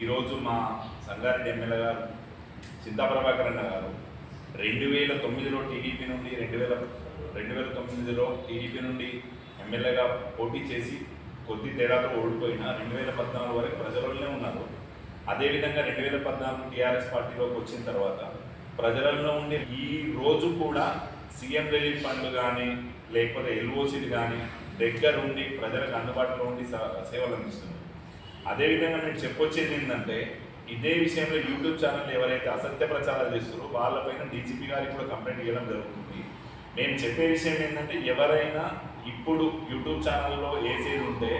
ఈరోజు మా సంగారెడ్డి ఎమ్మెల్యే గారు సిద్ధాప్రభాకర్ అన్న గారు రెండు వేల తొమ్మిదిలో టీడీపీ నుండి రెండు వేల రెండు వేల తొమ్మిదిలో టీడీపీ నుండి ఎమ్మెల్యేగా పోటీ చేసి కొద్ది తేడాతో ఓడిపోయిన రెండు వేల పద్నాలుగు వరకు ప్రజలలోనే ఉన్నారు. అదేవిధంగా రెండు వేల పద్నాలుగు టీఆర్ఎస్ పార్టీలోకి వచ్చిన తర్వాత ప్రజలలో ఉండే ఈ రోజు కూడా సీఎం రిలీఫ్ ఫండ్లు కానీ లేకపోతే ఎల్ఓసీలు కానీ దగ్గరుండి ప్రజలకు అందుబాటులో ఉండి సేవలు అందిస్తున్నారు. అదేవిధంగా నేను చెప్పొచ్చేది ఏంటంటే ఇదే విషయంలో యూట్యూబ్ ఛానల్ ఎవరైతే అసత్య ప్రచారాలు చేస్తారో వాళ్ళపైన డీజీపీ గారికి కూడా కంప్లైంట్ చేయడం జరుగుతుంది. నేను చెప్పే విషయం ఏంటంటే ఎవరైనా ఇప్పుడు యూట్యూబ్ ఛానల్లో వేసేది ఉంటే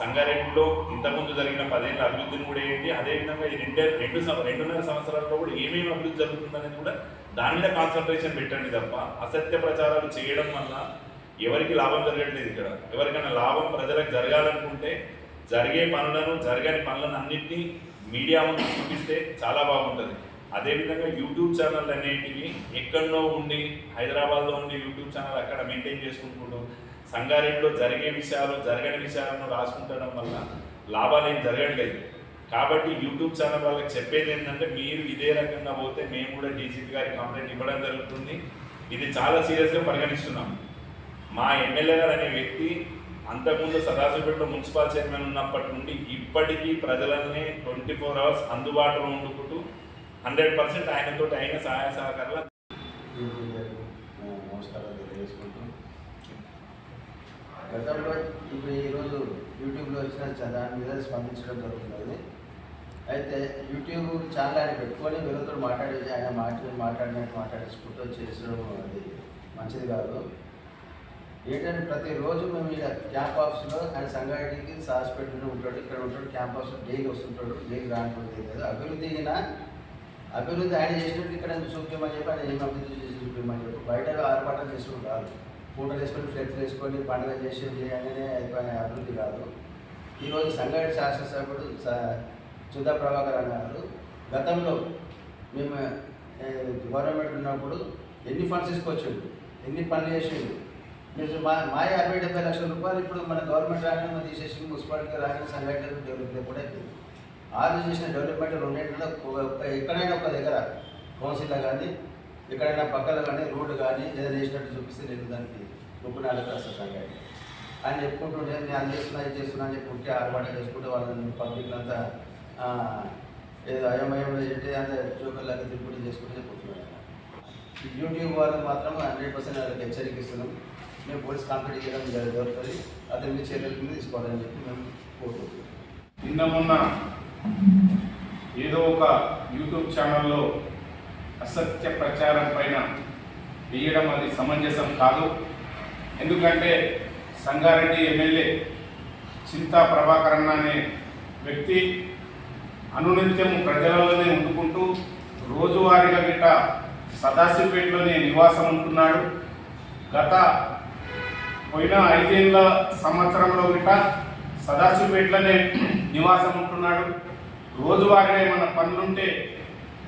సంగారెడ్డిలో ఇంతకుముందు జరిగిన పదేళ్ళ అభివృద్ధిని కూడా ఏంటి అదేవిధంగా ఈ రెండే రెండు రెండున్నర సంవత్సరాల్లో కూడా ఏమేమి అభివృద్ధి జరుగుతుందనేది కూడా దాని మీద కాన్సన్ట్రేషన్ పెట్టండి తప్ప అసత్య ప్రచారాలు చేయడం వల్ల ఎవరికి లాభం జరగట్లేదు ఇక్కడ. ఎవరికైనా లాభం ప్రజలకు జరగాలనుకుంటే జరిగే పనులను జరగని పనులను అన్నింటినీ మీడియా ముందు చూపిస్తే చాలా బాగుంటుంది. అదేవిధంగా యూట్యూబ్ ఛానల్ అనేటివి ఎక్కడో ఉండి హైదరాబాద్లో ఉండి యూట్యూబ్ ఛానల్ అక్కడ మెయింటైన్ చేసుకుంటూ సంగారెడ్డిలో జరిగే విషయాలు జరగని విషయాలను రాసుకుంటడం వల్ల లాభాలు ఏం జరగట్లేదు కాబట్టి యూట్యూబ్ ఛానల్ వాళ్ళకి చెప్పేది ఏంటంటే మీరు ఇదే రకంగా పోతే మేము కూడా డీజీపీ గారికి కంప్లైంట్ ఇవ్వడం జరుగుతుంది. ఇది చాలా సీరియస్గా పరిగణిస్తున్నాం. మా ఎమ్మెల్యే గారు అనే వ్యక్తి అంతకుముందు సదాశివపేటలో మున్సిపల్ చైర్మన్ ఉన్నప్పటి నుండి ఇప్పటికీ ప్రజలన్నీ ట్వంటీ ఫోర్ అవర్స్ అందుబాటులో ఉండుకుంటూ హండ్రెడ్ పర్సెంట్ ఆయనతో అయిన సహాయ సహకారాలు నమస్కారాలు గతంలో ఇప్పుడు ఈరోజు యూట్యూబ్లో వచ్చిన దాని మీద స్పందించడం జరుగుతున్నది. అయితే యూట్యూబ్ ఛానల్ ఆయన పెట్టుకొని వీళ్ళతో మాట్లాడేసి ఆయన మాట్లాడి మాట్లాడినట్టు మాట్లాడేసుకుంటూ చేసడం అది మంచిది కాదు. ఏంటంటే ప్రతిరోజు మేము ఇక్కడ క్యాంప్ ఆఫీస్లో ఆయన సంగారెడ్డికి హాస్పిటల్లో ఉంటాడు ఇక్కడ ఉంటాడు క్యాంప్ ఆఫీస్లో డైలీ వస్తుంటాడు డైలీ రానుకుంటే లేదు. అభివృద్ధి అయినా అభివృద్ధి ఆయన చేసినట్టు ఇక్కడ చూపించమని చెప్పి ఆయన ఏం అభివృద్ధి చేసి చూపించమని చెప్పి బయట ఆర్పాటలు చేసుకుని కాదు. పూటలు వేసుకొని ఫ్లెక్స్ వేసుకొని పండుగ చేసి చేయగానే అయిపోయిన అభివృద్ధి కాదు. ఈరోజు సంగారెడ్డి శాసనసభ్యుడు స- సుధా ప్రభాకర్ అన్నారు గతంలో మేము గవర్నమెంట్ ఉన్నప్పుడు ఎన్ని ఫండ్స్ తీసుకొచ్చిండు? ఎన్ని పనులు చేసిండు? మీరు మా మా యాభై డెబ్బై లక్షల రూపాయలు ఇప్పుడు మన గవర్నమెంట్ రాగానే తీసేసి మున్సిపాలిటీ రాగానే సంఘటన డెవలప్మెంట్ కూడా అయిపోయింది ఆరు చేసిన డెవలప్మెంట్ రెండింటిలో ఎక్కడైనా ఒక దగ్గర కౌన్సిల్లో కానీ ఎక్కడైనా పక్కన కానీ రోడ్డు కానీ ఏదైనా వేసినట్టు చూపిస్తే నేను దానికి ఒప్పునాలకు వస్తాను సంఘాన్ని. అని చెప్పుకుంటుంటే నేను అది చేస్తున్నా ఇది చేస్తున్నా అని చెప్పి ఉంటే ఆర్పాటు చేసుకుంటే వాళ్ళని పబ్లిక్ అంతా ఏదో అయోమయంలో ఏంటి అంత జోకర్లాగా తిరుగుడు చేసుకుంటే చెప్పుకుంటున్నాను యూట్యూబ్ వాళ్ళు మాత్రం హండ్రెడ్ పర్సెంట్ వాళ్ళకి హెచ్చరిక ఇస్తున్నాం. మేము పోలీస్ కంప్లైంట్ చేయడం జరుగుతుంది అతని మీద చర్యలు కింద తీసుకోవాలని చెప్పి మేము కోరుకుంటున్నాం. నిన్న మొన్న ఏదో ఒక యూట్యూబ్ ఛానల్లో అసత్య ప్రచారం పైన వేయడం అది సమంజసం కాదు. ఎందుకంటే సంగారెడ్డి ఎమ్మెల్యే చింతా ప్రభాకరణ అనే వ్యక్తి అనునిత్యము ప్రజలలోనే ఉండుకుంటూ రోజువారీగా గిట్ట సదాశివపేటలోనే నివాసం ఉంటున్నాడు. గత పోయిన ఐదేళ్ళ సంవత్సరంలో గిట సదాశివపేటలోనే నివాసం ఉంటున్నాడు. రోజువారీగా ఏమైనా పనులుంటే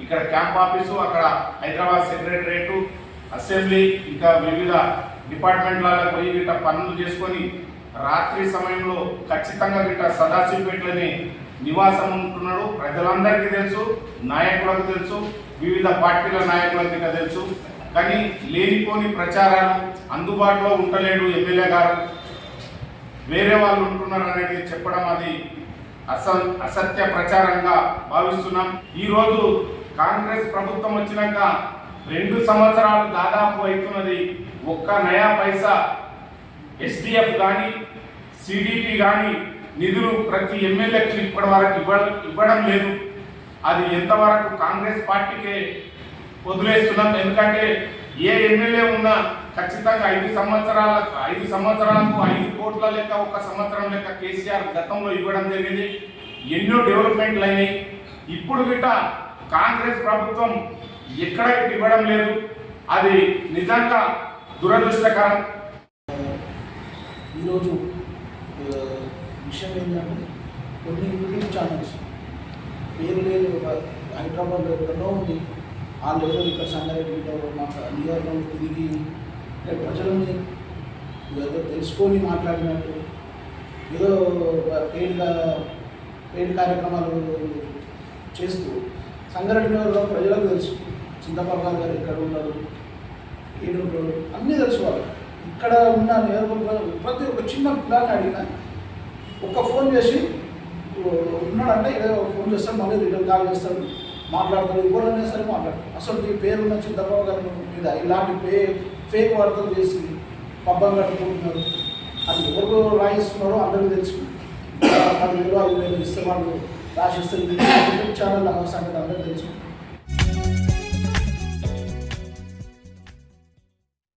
ఇక్కడ క్యాంప్ ఆఫీసు అక్కడ హైదరాబాద్ సెక్రటరేటు అసెంబ్లీ ఇంకా వివిధ డిపార్ట్మెంట్లలో పోయి గిట్ట పనులు చేసుకొని రాత్రి సమయంలో ఖచ్చితంగా గిట్ట సదాశివపేటలోనే నివాసం ఉంటున్నాడు. ప్రజలందరికీ తెలుసు నాయకులకు తెలుసు వివిధ పార్టీల నాయకులకు గిట్ట తెలుసు. కానీ లేనిపోని ప్రచారాలు అందుబాటులో ఉండలేడు ఎమ్మెల్యే గారు. వేరే వాళ్ళు ఉంటున్నారు అనేది చెప్పడం అది అస అసత్య ప్రచారంగా భావిస్తున్నాం. ఈరోజు కాంగ్రెస్ ప్రభుత్వం వచ్చినాక రెండు సంవత్సరాలు దాదాపు అవుతున్నది ఒక్క నయా పైసా ఎస్డిఎఫ్ కానీ సిడిపి కానీ నిధులు ప్రతి ఎమ్మెల్యేకి ఇప్పటి వరకు ఇవ్వడం లేదు. అది ఎంతవరకు కాంగ్రెస్ పార్టీకే వదిలేస్తున్నాం. ఎందుకంటే ఏ ఎమ్మెల్యే ఉన్నా ఖచ్చితంగా ఐదు సంవత్సరాల ఐదు సంవత్సరాలకు ఐదు కోట్ల లెక్క ఒక సంవత్సరం లెక్క కేసీఆర్ గతంలో ఇవ్వడం జరిగింది. ఎన్నో డెవలప్మెంట్లు అయినాయి. ఇప్పుడు గిట్ట కాంగ్రెస్ ప్రభుత్వం ఎక్కడ ఇవ్వడం లేదు. అది నిజంగా దురదృష్టకరం. ఈరోజు విషయం ఏంటంటే కొన్ని యూట్యూబ్ ఛానల్స్ పేరు లేదు ఒక హైదరాబాద్లో ఎక్కడో ఉంది. వాళ్ళు ఏదో ఇక్కడ సంగారెడ్డిలో మా నియోజకవర్గంలో తిరిగి ప్రజలని ఏదో తెలుసుకొని మాట్లాడినట్టు ఏదో పెయిడ్గా పెయిడ్ కార్యక్రమాలు చేస్తూ సంగారెడ్డి నియోజకవర్గం ప్రజలకు తెలుసు. చింతపల్లి గారు ఎక్కడ ఉన్నారు ఏడు ఉంటాడు అన్నీ తెలుసు వాళ్ళు ఇక్కడ ఉన్న నియోజకవర్గం ప్రతి ఒక్క చిన్న పిల్లాన్ని అడిగినా ఒక్క ఫోన్ చేసి ఉన్నాడంటే ఏదో ఫోన్ చేస్తాడు మళ్ళీ రిటర్న్ కాల్ చేస్తాడు. మాట్లాడతారు ఎవరైనా సరే మాట్లాడతారు అసలు ఈ పేరున్న చింతబాబు గారి మీద ఇలాంటి పే ఫేక్ వార్తలు చేసి పబ్బం కట్టుకుంటున్నారు. అది ఎవరు రాయిస్తున్నారో అందరికీ తెలుసు. పది వేలు ఐదు వేలు ఇస్తే వాళ్ళు రాసిస్తే యూట్యూబ్ ఛానల్ సంగతి అందరికీ తెలుసు.